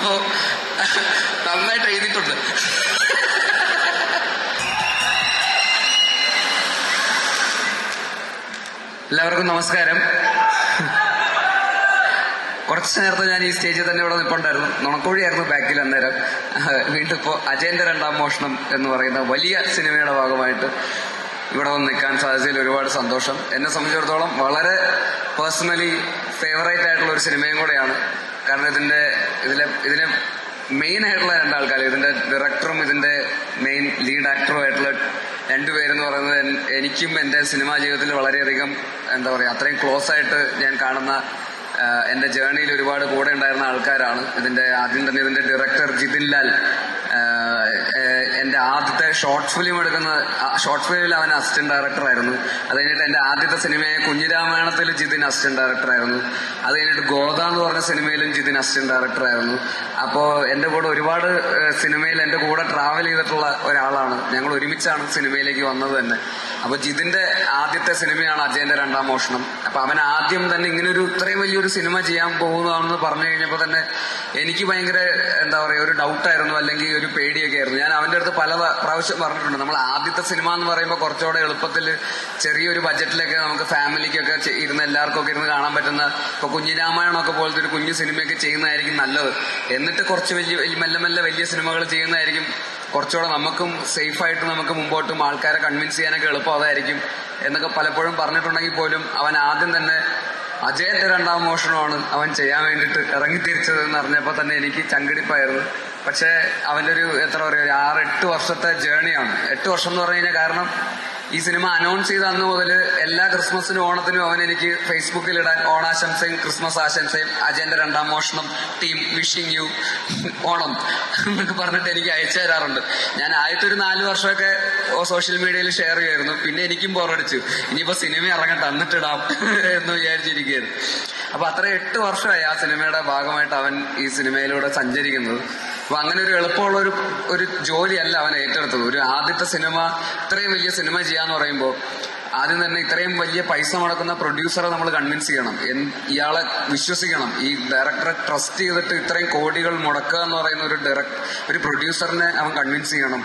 അപ്പോ നന്നായിട്ട് എഴുതിയിട്ടുണ്ട്. എല്ലാവർക്കും നമസ്കാരം. കുറച്ച് നേരത്തെ ഞാൻ ഈ സ്റ്റേജിൽ തന്നെ ഇവിടെ നിൽപ്പുണ്ടായിരുന്നു നുണക്കോഴിയായിരുന്നു ബാക്കിൽ അന്നേരം. വീണ്ടും ഇപ്പോൾ അജയന്റെ രണ്ടാം മോഷണം എന്ന് പറയുന്ന വലിയ സിനിമയുടെ ഭാഗമായിട്ട് ഇവിടെ വന്ന് നിൽക്കാൻ സാധിച്ചതിൽ ഒരുപാട് സന്തോഷം. എന്നെ സംബന്ധിച്ചിടത്തോളം വളരെ പേഴ്സണലി ഫേവറേറ്റ് ആയിട്ടുള്ള ഒരു സിനിമയും കൂടെയാണ്. കാരണം ഇതിന്റെ ഇതിലെ ഇതിനെ മെയിൻ ആയിട്ടുള്ള രണ്ടാൾക്കാർ ഇതിന്റെ ഡയറക്ടറും ഇതിന്റെ മെയിൻ ലീഡ് ആക്ടറും ആയിട്ടുള്ള രണ്ടുപേരെന്ന് പറയുന്നത് എനിക്കും എന്റെ സിനിമാ ജീവിതത്തിൽ വളരെയധികം എന്താ പറയുക അത്രയും ക്ലോസ് ആയിട്ട് ഞാൻ കാണുന്ന എന്റെ ജേർണിയിൽ ഒരുപാട് കൂടെ ഉണ്ടായിരുന്ന ആൾക്കാരാണ് ഇതിന്റെ ആദ്യം തന്നെ ഇതിന്റെ ഡയറക്ടർ ജിതിൻ ലാൽ. എന്റെ ആദ്യത്തെ ഷോർട്ട് ഫിലിം എടുക്കുന്ന ഷോർട്ട് ഫിലിമിൽ അവൻ അസിസ്റ്റന്റ് ഡയറക്ടർ ആയിരുന്നു. അത് കഴിഞ്ഞിട്ട് എന്റെ ആദ്യത്തെ സിനിമയായ കുഞ്ഞിരാമായണത്തിൽ ജിതിൻ അസിസ്റ്റന്റ് ഡയറക്ടർ ആയിരുന്നു. അത് കഴിഞ്ഞിട്ട് ഗോദ എന്ന് പറഞ്ഞ സിനിമയിലും ജിതിൻ അസിസ്റ്റന്റ് ഡയറക്ടർ ആയിരുന്നു. അപ്പോ എന്റെ കൂടെ ഒരുപാട് സിനിമയിൽ എന്റെ കൂടെ ട്രാവൽ ചെയ്തിട്ടുള്ള ഒരാളാണ്. ഞങ്ങൾ ഒരുമിച്ചാണ് സിനിമയിലേക്ക് വന്നത് തന്നെ. അപ്പൊ ജിതിന്റെ ആദ്യത്തെ സിനിമയാണ് അജയന്റെ രണ്ടാം മോഷണം. അപ്പൊ അവൻ ആദ്യം തന്നെ ഇങ്ങനെ ഒരു ഇത്രയും വലിയൊരു സിനിമ ചെയ്യാൻ പോകുന്നതാണെന്ന് പറഞ്ഞു കഴിഞ്ഞപ്പോ തന്നെ എനിക്ക് ഭയങ്കര എന്താ പറയാ ഒരു ഡൗട്ടായിരുന്നു അല്ലെങ്കിൽ ഒരു പേടിയൊക്കെ ആയിരുന്നു. ഞാൻ അവന്റെ അടുത്ത് പല പ്രാവശ്യം പറഞ്ഞിട്ടുണ്ട്. നമ്മൾ ആദ്യത്തെ സിനിമ എന്ന് പറയുമ്പോൾ കുറച്ചുകൂടെ എളുപ്പത്തിൽ ചെറിയൊരു ബജറ്റിലൊക്കെ നമുക്ക് ഫാമിലിക്കൊക്കെ ഇരുന്ന് എല്ലാവർക്കും ഒക്കെ ഇരുന്ന് കാണാൻ പറ്റുന്ന ഇപ്പൊ കുഞ്ഞിരാമായണമൊക്കെ പോലത്തെ ഒരു കുഞ്ഞു സിനിമയൊക്കെ ചെയ്യുന്നതായിരിക്കും നല്ലത്. എന്നിട്ട് കുറച്ച് വലിയ- മെല്ലെ മെല്ലെ വലിയ സിനിമകൾ ചെയ്യുന്നതായിരിക്കും. കുറച്ചുകൂടെ നമുക്കും സേഫായിട്ട് നമുക്ക് മുമ്പോട്ടും ആൾക്കാരെ കൺവിൻസ് ചെയ്യാനൊക്കെ എളുപ്പം അതായിരിക്കും. എന്നൊക്കെ പലപ്പോഴും പറഞ്ഞിട്ടുണ്ടെങ്കിൽ പോലും അവൻ ആദ്യം തന്നെ അജയന്റെ രണ്ടാം മോഷണമാണ് അവൻ ചെയ്യാൻ വേണ്ടിയിട്ട് ഇറങ്ങിത്തിരിച്ചത് എന്ന് അറിഞ്ഞപ്പോൾ തന്നെ എനിക്ക് ചങ്കിടിപ്പായിരുന്നു. പക്ഷേ അവന്റെ ഒരു എത്ര പറയുക ഒരു ആറ് എട്ട് വർഷത്തെ ജേണിയാണ് എട്ട് വർഷം എന്ന് പറഞ്ഞു കഴിഞ്ഞാൽ കാരണം ഈ സിനിമ അനൗൺസ് ചെയ്ത അന്ന് മുതൽ എല്ലാ ക്രിസ്മസിനും ഓണത്തിനും അവൻ എനിക്ക് ഫേസ്ബുക്കിൽ ഇടാൻ ഓണാശംസയും ക്രിസ്മസ് ആശംസയും അജയന്റെ രണ്ടാം മോഷണം ടീം വിഷിംഗ് യു ഓണം എന്നൊക്കെ പറഞ്ഞിട്ട് എനിക്ക് അയച്ചു തരാറുണ്ട്. ഞാൻ ആദ്യത്തെ ഒരു നാല് വർഷമൊക്കെ സോഷ്യൽ മീഡിയയിൽ ഷെയർ ചെയ്യുമായിരുന്നു. പിന്നെ എനിക്കും ബോറടിച്ചു ഇനിയിപ്പോ സിനിമ ഇറങ്ങട്ടെ തന്നിട്ടിടാം എന്ന് വിചാരിച്ചിരിക്കുകയായിരുന്നു. അപ്പൊ അത്ര എട്ട് വർഷമായി ആ സിനിമയുടെ ഭാഗമായിട്ട് അവൻ ഈ സിനിമയിലൂടെ സഞ്ചരിക്കുന്നത്. അപ്പൊ അങ്ങനെ ഒരു എളുപ്പമുള്ള ഒരു ഒരു ജോലിയല്ല അവൻ ഏറ്റെടുത്തത്. ഒരു ആദ്യത്തെ സിനിമ ഇത്രയും വലിയ സിനിമ ചെയ്യാന്ന് പറയുമ്പോൾ ആദ്യം തന്നെ ഇത്രയും വലിയ പൈസ മുടക്കുന്ന പ്രൊഡ്യൂസറെ നമ്മൾ കൺവിൻസ് ചെയ്യണം. ഇയാളെ വിശ്വസിക്കണം. ഈ ഡയറക്ടറെ ട്രസ്റ്റ് ചെയ്തിട്ട് ഇത്രയും കോടികൾ മുടക്കുക എന്ന് പറയുന്ന ഒരു ഡയറക്ട് ഒരു പ്രൊഡ്യൂസറിനെ അവൻ കൺവിൻസ് ചെയ്യണം.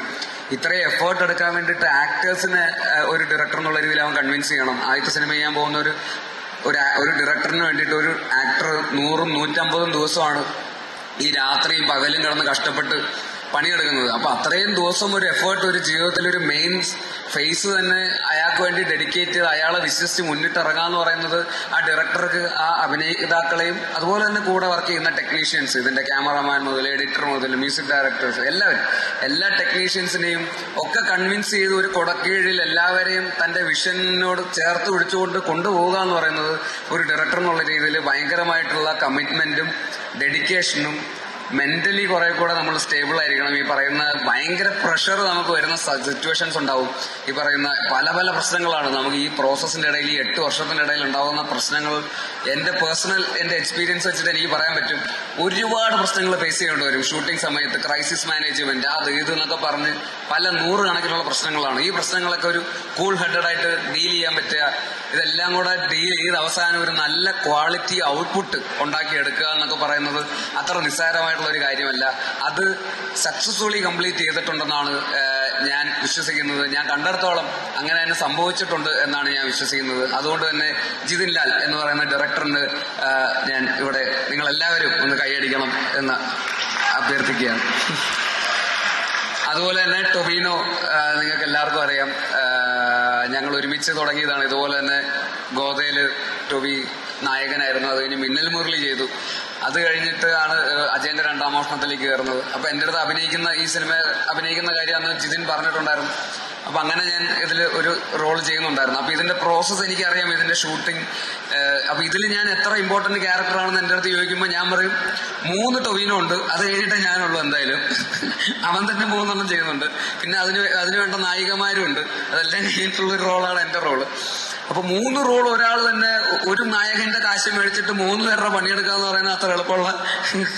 ഇത്രയും എഫേർട്ട് എടുക്കാൻ വേണ്ടിയിട്ട് ആക്ടേഴ്സിനെ ഒരു ഡയറക്ടർ എന്നുള്ള രീതിയിൽ അവൻ കൺവിൻസ് ചെയ്യണം. ആദ്യത്തെ സിനിമ ചെയ്യാൻ പോകുന്ന ഒരു ഒരു ഡയറക്ടറിന് വേണ്ടിയിട്ട് ഒരു ആക്ടർ നൂറും നൂറ്റമ്പതും ദിവസമാണ് ഈ രാത്രിയും പകലും കിടന്ന് കഷ്ടപ്പെട്ട് പണിയെടുക്കുന്നത്. അപ്പൊ അത്രയും ദിവസം ഒരു എഫേർട്ട് ഒരു ജീവിതത്തിൽ ഒരു മെയിൻ ഫേസ് തന്നെ അയാൾക്ക് വേണ്ടി ഡെഡിക്കേറ്റ് ചെയ്ത് അയാളെ വിശ്വസിച്ച് മുന്നിട്ടിറങ്ങാന്ന് പറയുന്നത് ആ ഡയറക്ടർക്ക് ആ അഭിനേതാക്കളെയും അതുപോലെ തന്നെ കൂടെ വർക്ക് ചെയ്യുന്ന ടെക്നീഷ്യൻസ് ഇതിന്റെ ക്യാമറമാൻ മുതൽ എഡിറ്റർ മുതൽ മ്യൂസിക് ഡയറക്ടേഴ്സ് എല്ലാവരും എല്ലാ ടെക്നീഷ്യൻസിനെയും ഒക്കെ കൺവിൻസ് ചെയ്ത് ഒരു കൊടക്കീഴിൽ എല്ലാവരെയും തന്റെ വിഷനോട് ചേർത്ത് പിടിച്ചുകൊണ്ട് കൊണ്ടുപോകുക എന്ന് പറയുന്നത് ഒരു ഡയറക്ടർ എന്നുള്ള രീതിയിൽ ഭയങ്കരമായിട്ടുള്ള കമ്മിറ്റ്മെന്റും ഡെഡിക്കേഷനും മെന്റലി കുറെ കൂടെ നമ്മൾ സ്റ്റേബിൾ ആയിരിക്കണം. ഈ പറയുന്ന ഭയങ്കര പ്രഷർ നമുക്ക് വരുന്ന സിറ്റുവേഷൻസ് ഉണ്ടാവും. ഈ പറയുന്ന പല പല പ്രശ്നങ്ങളാണ്. നമുക്ക് ഈ പ്രോസസ്സിന്റെ ഇടയിൽ ഈ എട്ട് വർഷത്തിന്റെ ഇടയിൽ ഉണ്ടാകുന്ന പ്രശ്നങ്ങൾ എന്റെ പേഴ്സണൽ എന്റെ എക്സ്പീരിയൻസ് വെച്ചിട്ട് എനിക്ക് പറയാൻ പറ്റും. ഒരുപാട് പ്രശ്നങ്ങൾ ഫേസ് ചെയ്യേണ്ടി വരും. ഷൂട്ടിംഗ് സമയത്ത് ക്രൈസിസ് മാനേജ്മെന്റ് അത് ഇത് എന്നൊക്കെ പറഞ്ഞ് പല നൂറുകണക്കിനുള്ള പ്രശ്നങ്ങളാണ്. ഈ പ്രശ്നങ്ങളൊക്കെ ഒരു കൂൾ ഹെഡഡ് ആയിട്ട് ഡീൽ ചെയ്യാൻ പറ്റുക. ഇതെല്ലാം കൂടെ ഡീൽ ചെയ്ത് അവസാനം ഒരു നല്ല ക്വാളിറ്റി ഔട്ട്പുട്ട് ഉണ്ടാക്കിയെടുക്കുക എന്നൊക്കെ പറയുന്നത് അത്ര നിസ്സാരമായിട്ടുള്ള ഒരു കാര്യമല്ല. അത് സക്സസ്ഫുള്ളി കംപ്ലീറ്റ് ചെയ്തിട്ടുണ്ടെന്നാണ് ഞാൻ വിശ്വസിക്കുന്നത് ഞാൻ കണ്ടിടത്തോളം അങ്ങനെ തന്നെ സംഭവിച്ചിട്ടുണ്ട് എന്നാണ് ഞാൻ വിശ്വസിക്കുന്നത്. അതുകൊണ്ട് തന്നെ ജിതിൻ ലാൽ എന്ന് പറയുന്ന ഡയറക്ടറിന് ഞാൻ ഇവിടെ നിങ്ങൾ എല്ലാവരും ഒന്ന് കൈയടിക്കണം എന്ന് അഭ്യർത്ഥിക്കുകയാണ്. അതുപോലെ തന്നെ ടൊബീനോ നിങ്ങൾക്ക് എല്ലാവർക്കും അറിയാം. ഞങ്ങൾ ഒരുമിച്ച് തുടങ്ങിയതാണ്. ഇതുപോലെ തന്നെ ഗോതയിൽ ടൊബി നായകനായിരുന്നു. അത് കഴിഞ്ഞ് മിന്നൽ മുരളി ചെയ്തു. അത് കഴിഞ്ഞിട്ട് ആണ് അജയന്റെ രണ്ടാം മോഷണത്തിലേക്ക് കയറുന്നത്. അപ്പൊ എന്റെ അടുത്ത് അഭിനയിക്കുന്ന ഈ സിനിമ അഭിനയിക്കുന്ന കാര്യമാണ് ജിതിൻ പറഞ്ഞിട്ടുണ്ടായിരുന്നു. അപ്പൊ അങ്ങനെ ഞാൻ ഇതിൽ ഒരു റോൾ ചെയ്യുന്നുണ്ടായിരുന്നു. അപ്പൊ ഇതിന്റെ പ്രോസസ്സ് എനിക്കറിയാം ഇതിന്റെ ഷൂട്ടിംഗ് അപ്പൊ ഇതിൽ ഞാൻ എത്ര ഇമ്പോർട്ടന്റ് ക്യാരക്ടർ ആണെന്ന് എന്റെ അടുത്ത് ചോദിക്കുമ്പോൾ ഞാൻ പറയും മൂന്ന് ടൊവിനോ ഉണ്ട് അത് കഴിഞ്ഞിട്ടേ ഞാനുള്ളൂ എന്തായാലും. അവൻ തന്നെ മൂന്നെണ്ണം ചെയ്യുന്നുണ്ട്. പിന്നെ അതിന് അതിന് വേണ്ട നായികമാരും ഉണ്ട് അതെല്ലാം കഴിഞ്ഞിട്ടുള്ള റോളാണ് എന്റെ റോൾ അപ്പൊ മൂന്ന് റോൾ ഒരാൾ തന്നെ ഒരു നായകന്റെ കാശ് മേടിച്ചിട്ട് മൂന്ന് പേരുടെ പണിയെടുക്കുക എന്ന് പറയുന്നത് അത്ര എളുപ്പമുള്ള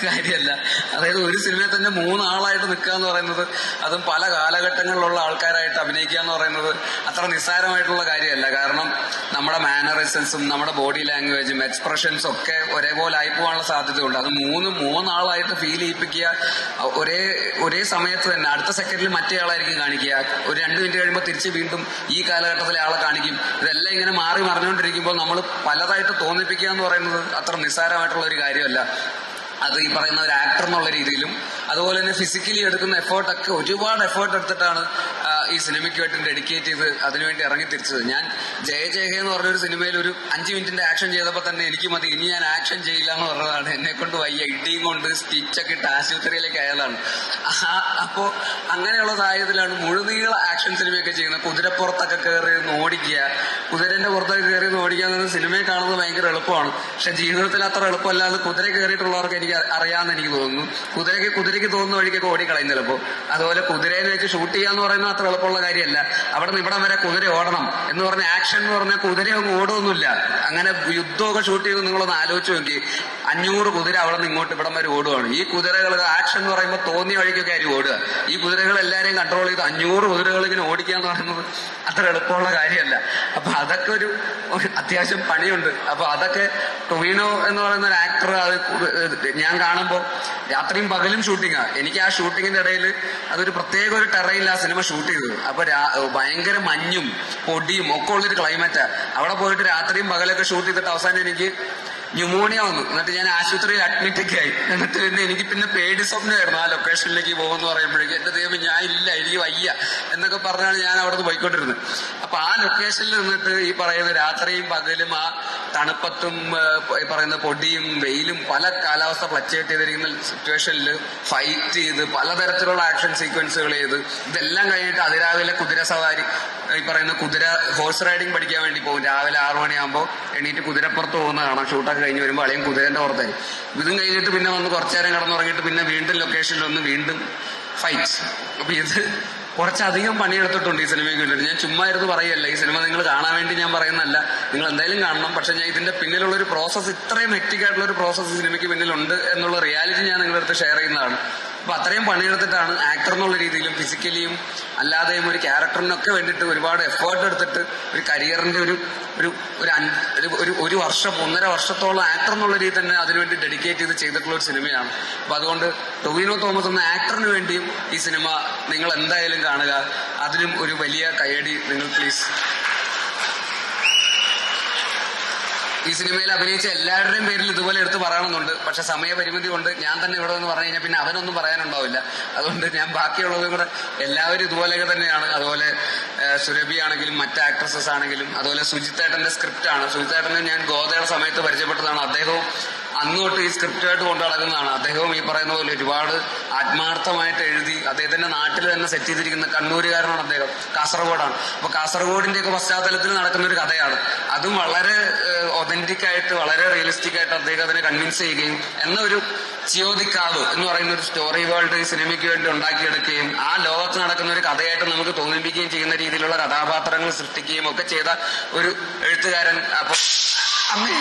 കാര്യമല്ല. അതായത് ഒരു സിനിമയിൽ തന്നെ മൂന്നാളായിട്ട് നിൽക്കുക എന്ന് പറയുന്നത് അതും പല കാലഘട്ടങ്ങളിലുള്ള ആൾക്കാരായിട്ട് അഭിനയിക്കുക എന്ന് പറയുന്നത് അത്ര നിസ്സാരമായിട്ടുള്ള കാര്യമല്ല. കാരണം നമ്മുടെ മാനറിസംസും നമ്മുടെ ബോഡി ലാംഗ്വേജും എക്സ്പ്രഷൻസും ഒക്കെ ഒരേപോലെ ആയി പോകാനുള്ള സാധ്യതയുണ്ട്. അത് മൂന്ന് മൂന്നാളായിട്ട് ഫീൽ ചെയ്യിപ്പിക്കുക ഒരേ ഒരേ സമയത്ത് തന്നെ അടുത്ത സെക്കൻഡിൽ മറ്റേ ആളായിരിക്കും കാണിക്കുക. ഒരു രണ്ട് മിനിറ്റ് കഴിയുമ്പോൾ തിരിച്ച് വീണ്ടും ഈ കാലഘട്ടത്തിലെ ആളെ കാണിക്കും. ഇതെല്ലാം ഇങ്ങനെ മാറി മറിഞ്ഞുകൊണ്ടിരിക്കുമ്പോൾ നമ്മൾ പലതായിട്ട് തോന്നിപ്പിക്കുക എന്ന് പറയുന്നത് അത്ര നിസ്സാരമായിട്ടുള്ള ഒരു കാര്യമല്ല. അത് ഈ പറയുന്ന ഒരു ആക്ടർ എന്നുള്ള രീതിയിലും അതുപോലെ തന്നെ ഫിസിക്കലി എടുക്കുന്ന എഫേർട്ടൊക്കെ ഒരുപാട് എഫേർട്ട് എടുത്തിട്ടാണ് ഈ സിനിമയ്ക്ക് വേണ്ടി ഡെഡിക്കേറ്റ് ചെയ്ത് അതിനുവേണ്ടി ഇറങ്ങി തിരിച്ചത്. ഞാൻ ജയ ജയ ഹേ എന്ന് പറഞ്ഞൊരു സിനിമയിൽ ഒരു അഞ്ച് മിനിറ്റിന്റെ ആക്ഷൻ ചെയ്തപ്പോൾ തന്നെ എനിക്ക് മതി ഇനി ഞാൻ ആക്ഷൻ ചെയ്യില്ല എന്ന് പറഞ്ഞതാണ്. എന്നെ കൊണ്ട് വയ്യ. ഇടിയും കൊണ്ട് സ്റ്റിച്ചൊക്കെ ഇട്ട് ആശുപത്രിയിലേക്ക് ആയതാണ് അപ്പോൾ അപ്പോ അങ്ങനെയുള്ള സാഹചര്യത്തിലാണ് മുഴുനീള ആക്ഷൻ സിനിമയൊക്കെ ചെയ്യുന്നത്. കുതിരപ്പുറത്തൊക്കെ കയറി ഓടിക്കുക. കുതിരന്റെ പുറത്തൊക്കെ കയറി ഓടിക്കുക എന്നത് സിനിമയെ കാണുന്നത് ഭയങ്കര എളുപ്പമാണ്. പക്ഷെ ജീവിതത്തിൽ അത്ര എളുപ്പമല്ലാതെ കുതിര കയറിയിട്ടുള്ളവർക്ക് എനിക്ക് അറിയാമെന്ന് എനിക്ക് തോന്നുന്നു. കുതിരയ്ക്ക് കുതിരയ്ക്ക് തോന്നുന്ന വഴിക്കൊക്കെ ഓടിക്കളയും ചിലപ്പോൾ അതുപോലെ കുതിരയിൽ വെച്ച് ഷൂട്ട് ചെയ്യാന്ന് പറയുന്നത് അത്ര എളുപ്പമുള്ള കാര്യമല്ല. അവിടെ നിന്ന് ഇവിടം വരെ കുതിര ഓടണം എന്ന് പറഞ്ഞ ആക്ഷൻ എന്ന് പറഞ്ഞാൽ കുതിര അങ്ങ് ഓടുമൊന്നുമില്ല അങ്ങനെ യുദ്ധമൊക്കെ ഷൂട്ട് ചെയ്ത് നിങ്ങളൊന്ന് ആലോചിച്ച് നോക്കി. അഞ്ഞൂറ് കുതിര അവിടെ നിന്ന് ഇങ്ങോട്ട് ഇവിടം വരെ ഓടുകയാണ് ഈ കുതിരകൾ ആക്ഷൻ എന്ന് പറയുമ്പോൾ തോന്നിയ വഴിക്കൊക്കെ ആയിരിക്കും ഓടുക. ഈ കുതിരകൾ എല്ലാവരെയും കൺട്രോൾ ചെയ്ത് അഞ്ഞൂറ് കുതിരകൾ ഇങ്ങനെ ഓടിക്കുക എന്ന് പറയുന്നത് അത്ര എളുപ്പമുള്ള കാര്യമല്ല. അപ്പൊ അതൊക്കെ ഒരു അത്യാവശ്യം പണിയുണ്ട്. അപ്പൊ അതൊക്കെ ടൊവിനോ എന്ന് പറയുന്ന ഒരു ആക്ടർ അത് ഞാൻ കാണുമ്പോൾ രാത്രിയും പകലും ഷൂട്ടിങ്ങാണ് എനിക്ക് ആ ഷൂട്ടിങ്ങിന്റെ ഇടയിൽ അതൊരു പ്രത്യേക ഒരു ടെറയിൽ ആ സിനിമ ഷൂട്ട് ചെയ്തത്. അപ്പൊ ഭയങ്കര മഞ്ഞും പൊടിയും ഒക്കെ ഉള്ളൊരു ക്ലൈമറ്റാണ് അവിടെ പോയിട്ട് രാത്രിയും പകലൊക്കെ ഷൂട്ട് ചെയ്തിട്ട് അവസാനം എനിക്ക് ന്യൂമോണിയ വന്നു. എന്നിട്ട് ഞാൻ ആശുപത്രിയിൽ അഡ്മിറ്റ് ഒക്കെ ആയി. എന്നിട്ട് പിന്നെ എനിക്ക് പിന്നെ പേടി സ്വപ്നമായിരുന്നു ആ ലൊക്കേഷനിലേക്ക് പോകുമെന്ന് പറയുമ്പോഴേക്കും. എന്റെ ദൈവം ഞാൻ ഇല്ല എനിക്ക് വയ്യ എന്നൊക്കെ പറഞ്ഞാണ് ഞാൻ അവിടെ നിന്ന് പോയിക്കൊണ്ടിരുന്നത്. അപ്പൊ ആ ലൊക്കേഷനിൽ നിന്നിട്ട് ഈ പറയുന്ന രാത്രിയും പകലും ആ തണുപ്പത്തും ഈ പറയുന്ന പൊടിയും വെയിലും പല കാലാവസ്ഥ ഫ്ലക്ച്വേറ്റ് ചെയ്തിരിക്കുന്ന സിറ്റുവേഷനിൽ ഫൈറ്റ് ചെയ്ത് പലതരത്തിലുള്ള ആക്ഷൻ സീക്വൻസുകൾ ചെയ്ത് ഇതെല്ലാം കഴിഞ്ഞിട്ട് അതിരാവിലെ കുതിര സവാരി ഈ പറയുന്ന കുതിര ഹോഴ്സ് റൈഡിങ് പഠിക്കാൻ വേണ്ടി പോകും. രാവിലെ ആറു മണിയാകുമ്പോൾ എണീറ്റ് കുതിരപ്പുറത്ത് പോകുന്ന കാണാം ഷൂട്ടൊക്കെ കഴിഞ്ഞ് വരുമ്പോൾ അളിയും കുതിരന്റെ പുറത്തായി. ഇതും കഴിഞ്ഞിട്ട് പിന്നെ വന്ന് കുറച്ചു നേരം കിടന്നുറങ്ങിയിട്ട് പിന്നെ വീണ്ടും ലൊക്കേഷനിൽ വന്ന് വീണ്ടും ഫൈറ്റ് അപ്പൊ ഇത് കുറച്ചധികം പണിയെടുത്തിട്ടുണ്ട് ഈ സിനിമയ്ക്ക് വേണ്ടിയിട്ട്. ഞാൻ ചുമ്മാ ഇരുന്ന് പറയല്ല ഈ സിനിമ നിങ്ങൾ കാണാൻ വേണ്ടി ഞാൻ പറയുന്നല്ല നിങ്ങൾ എന്തായാലും കാണണം. പക്ഷെ ഞാൻ ഇതിന്റെ പിന്നിലുള്ള ഒരു പ്രോസസ്സ് ഇത്രയും ഹെക്റ്റിക് ആയിട്ടുള്ള ഒരു പ്രോസസ്സ് സിനിമയ്ക്ക് പിന്നിലുണ്ട് എന്നുള്ള റിയാലിറ്റി ഞാൻ നിങ്ങളുടെ അടുത്ത് ഷെയർ ചെയ്യുന്നതാണ്. അപ്പൊ അത്രയും പണിയെടുത്തിട്ടാണ് ആക്ടർ എന്നുള്ള രീതിയിലും ഫിസിക്കലിയും അല്ലാതെയും ഒരു ക്യാരക്ടറിനൊക്കെ വേണ്ടിയിട്ട് ഒരുപാട് എഫേർട്ട് എടുത്തിട്ട് ഒരു കരിയറിന്റെ ഒരു ഒരു ഒരു ഒരു- വർഷം ഒന്നര വർഷത്തോളം ആക്ടർ എന്നുള്ള രീതി തന്നെ അതിനുവേണ്ടി ഡെഡിക്കേറ്റ് ചെയ്ത് ചെയ്തിട്ടുള്ള ഒരു സിനിമയാണ് അപ്പൊ അതുകൊണ്ട് ടൊവിനോ തോമസ് എന്ന ആക്ടറിന് വേണ്ടിയും ഈ സിനിമ നിങ്ങൾ എന്തായാലും കാണുക. അതിനും ഒരു വലിയ കയ്യടി നിങ്ങൾ പ്ലീസ് ഈ സിനിമയിൽ അഭിനയിച്ച എല്ലാവരുടെയും പേരിൽ ഇതുപോലെ എടുത്ത് പറയണമെന്നുണ്ട്. പക്ഷെ സമയപരിമിതി കൊണ്ട് ഞാൻ തന്നെ ഇവിടെ നിന്ന് പറഞ്ഞു കഴിഞ്ഞാൽ പിന്നെ അവനൊന്നും പറയാനുണ്ടാവില്ല. അതുകൊണ്ട് ഞാൻ ബാക്കിയുള്ളതും കൂടെ എല്ലാവരും ഇതുപോലെയൊക്കെ തന്നെയാണ്. അതുപോലെ സുരഭി ആണെങ്കിലും മറ്റ് ആക്ട്രസസ് ആണെങ്കിലും അതുപോലെ സുജിത്തേട്ടന്റെ സ്ക്രിപ്റ്റ് ആണ്. സുജിത്തേട്ടനെ ഞാൻ ഗോതയുടെ സമയത്ത് പരിചയപ്പെട്ടതാണ്. അദ്ദേഹവും അന്ന് തൊട്ട് ഈ സ്ക്രിപ്റ്റായിട്ട് കൊണ്ടു നടക്കുന്നതാണ്. അദ്ദേഹവും ഈ പറയുന്ന പോലെ ഒരുപാട് ആത്മാർത്ഥമായിട്ട് എഴുതി അദ്ദേഹത്തിന്റെ നാട്ടിൽ തന്നെ സെറ്റ് ചെയ്തിരിക്കുന്ന കണ്ണൂരുകാരനാണ് അദ്ദേഹം. കാസർഗോഡാണ്. അപ്പൊ കാസർഗോഡിന്റെ ഒക്കെ പശ്ചാത്തലത്തിൽ നടക്കുന്ന ഒരു കഥയാണ്. അതും വളരെ ഒതന്റിക് ആയിട്ട് വളരെ റിയലിസ്റ്റിക് ആയിട്ട് അദ്ദേഹം അതിനെ കൺവിൻസ് ചെയ്യുകയും എന്ന ഒരു ചിയോദിക്കാവ് എന്ന് പറയുന്ന ഒരു സ്റ്റോറി വേൾഡ് ഈ സിനിമയ്ക്ക് വേണ്ടി ഉണ്ടാക്കിയെടുക്കുകയും ആ ലോകത്ത് നടക്കുന്ന ഒരു കഥയായിട്ട് നമുക്ക് തോന്നിപ്പിക്കുകയും ചെയ്യുന്ന രീതിയിലുള്ള കഥാപാത്രങ്ങൾ സൃഷ്ടിക്കുകയും ഒക്കെ ചെയ്ത ഒരു എഴുത്തുകാരൻ. അപ്പൊ അമ്മേ.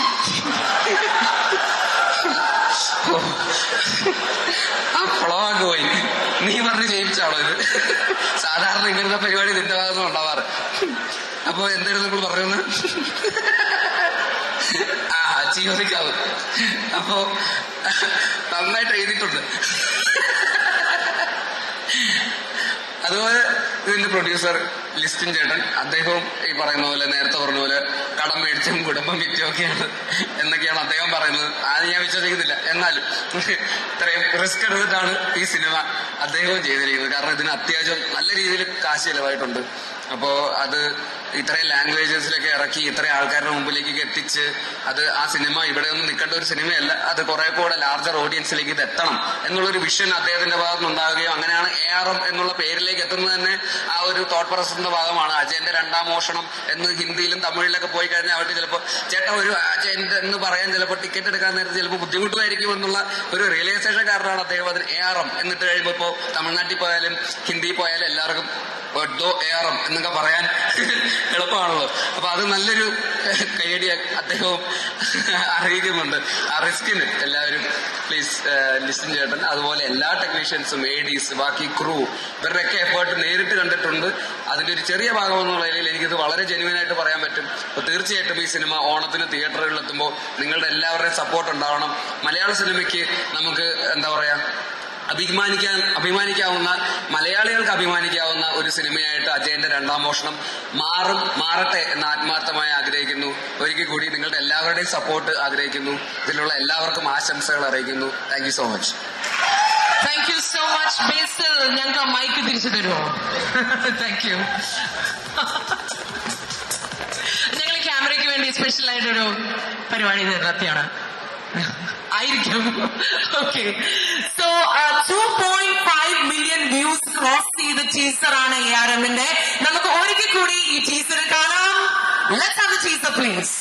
ആ ഫ്ലോഗ് പോയി നീ പറഞ്ഞ് ജയിച്ചാണോ ഇത്? സാധാരണ ഇങ്ങനത്തെ പരിപാടി നിന്റെ ഭാഗത്ത് ഉണ്ടാവാറ്. അപ്പൊ എന്തായിരുന്നു നമ്മൾ പറയുന്നത് ആ ജീവിക്കാവ്. അപ്പോ നന്നായിട്ട് എഴുതിയിട്ടുണ്ട്. അതുപോലെ ഇതിന്റെ പ്രൊഡ്യൂസർ ലിസ്റ്റിൻ ചേട്ടൻ. അദ്ദേഹവും ഈ പറയുന്ന പോലെ നേരത്തെ പറഞ്ഞ പോലെ കടം മേടിച്ചും കുടുംബം വിറ്റുമൊക്കെയാണ് എന്നൊക്കെയാണ് അദ്ദേഹം പറയുന്നത്. അത് ഞാൻ വിശ്വസിക്കുന്നില്ല. എന്നാലും ഇത്രയും റിസ്ക് എടുത്തിട്ടാണ് ഈ സിനിമ അദ്ദേഹവും ചെയ്തിരിക്കുന്നത്. കാരണം ഇതിന് അത്യാവശ്യം നല്ല രീതിയിൽ കാശ് ചിലവായിട്ടുണ്ട്. അപ്പോ അത് ഇത്രയും ലാംഗ്വേജസിലൊക്കെ ഇറക്കി ഇത്രയും ആൾക്കാരുടെ മുമ്പിലേക്ക് എത്തിച്ച് അത് ആ സിനിമ ഇവിടെ ഒന്നും നിൽക്കേണ്ട ഒരു സിനിമയല്ല. അത് കുറെ കൂടെ ലാർജർ ഓഡിയൻസിലേക്ക് ഇത് എത്തണം എന്നുള്ളൊരു വിഷൻ അദ്ദേഹത്തിന്റെ ഭാഗത്ത് ഉണ്ടാകുകയും അങ്ങനെയാണ് എ ആർ എം എന്നുള്ള പേരിലേക്ക് എത്തുന്നത് തന്നെ ആ ഒരു തോട്ട് പ്രസന്റെ ഭാഗമാണ്. അജയന്റെ രണ്ടാം മോഷണം എന്ന് ഹിന്ദിയിലും തമിഴിലൊക്കെ പോയി കഴിഞ്ഞാൽ അവർക്ക് ചിലപ്പോൾ ചേട്ടൻ ഒരു അജയന്റെ എന്ന് പറയാൻ ചിലപ്പോൾ ടിക്കറ്റ് എടുക്കാൻ നേരത്തെ ചിലപ്പോൾ ബുദ്ധിമുട്ടുമായിരിക്കും എന്നുള്ള ഒരു റിയലൈസേഷൻ കാരണമാണ് അദ്ദേഹം. അതിന് എ ആർ എം എന്നിട്ട് കഴിയുമ്പോൾ ഇപ്പോൾ തമിഴ്നാട്ടിൽ പോയാലും ഹിന്ദി പോയാലും എല്ലാവർക്കും ഒഡോ ഏറം എന്നൊക്കെ പറയാൻ എളുപ്പമാണല്ലോ. അപ്പൊ അത് നല്ലൊരു കൈയടി അദ്ദേഹവും അറിയിക്കുന്നുണ്ട്. ആ റിസ്കിന് എല്ലാവരും പ്ലീസ് ലിസൺ ചേട്ടൻ അതുപോലെ എല്ലാ ടെക്നീഷ്യൻസും എ ബാക്കി ക്രൂ ഇവരുടെയൊക്കെ എഫേർട്ട് നേരിട്ട് കണ്ടിട്ടുണ്ട്. അതിന്റെ ഒരു ചെറിയ ഭാഗം എന്നുള്ള നിലയിൽ എനിക്കിത് വളരെ ജെനുവൻ ആയിട്ട് പറയാൻ പറ്റും. അപ്പൊ തീർച്ചയായിട്ടും ഈ സിനിമ ഓണത്തിന് തിയേറ്ററുകളിൽ എത്തുമ്പോൾ നിങ്ങളുടെ എല്ലാവരുടെയും സപ്പോർട്ട് ഉണ്ടാവണം. മലയാള സിനിമയ്ക്ക് നമുക്ക് എന്താ പറയാ അഭിമാനിക്കാൻ അഭിമാനിക്കാവുന്ന മലയാളികൾക്ക് അഭിമാനിക്കാവുന്ന ഒരു സിനിമയായിട്ട് അജയന്റെ രണ്ടാം മോഷണം മാറും മാറട്ടെ എന്ന് ആത്മാർത്ഥമായി ആഗ്രഹിക്കുന്നു. ഒരിക്കൽ കൂടി നിങ്ങളുടെ എല്ലാവരുടെയും സപ്പോർട്ട് ആഗ്രഹിക്കുന്നു. ഇതിലുള്ള എല്ലാവർക്കും ആശംസകൾ അറിയിക്കുന്നു. Thank you so much thank you so much Basil ഞങ്ങൾക്ക് മൈക്ക് തിരിച്ചു തരുമോ? താങ്ക് യു ഞങ്ങൾ ക്യാമറയ്ക്ക് വേണ്ടി സ്പെഷ്യൽ ആയിട്ടൊരു പരിപാടി നടത്തിയാണ്. ആയിരിക്കും. Okay so two point five million views cross ചെയ്ത ടീസറാണ് എ ആർ എമ്മിന്റെ നമുക്ക് ഒരിക്കൽ കൂടി ഈ ടീസർ കാണാം. Let's have teaser please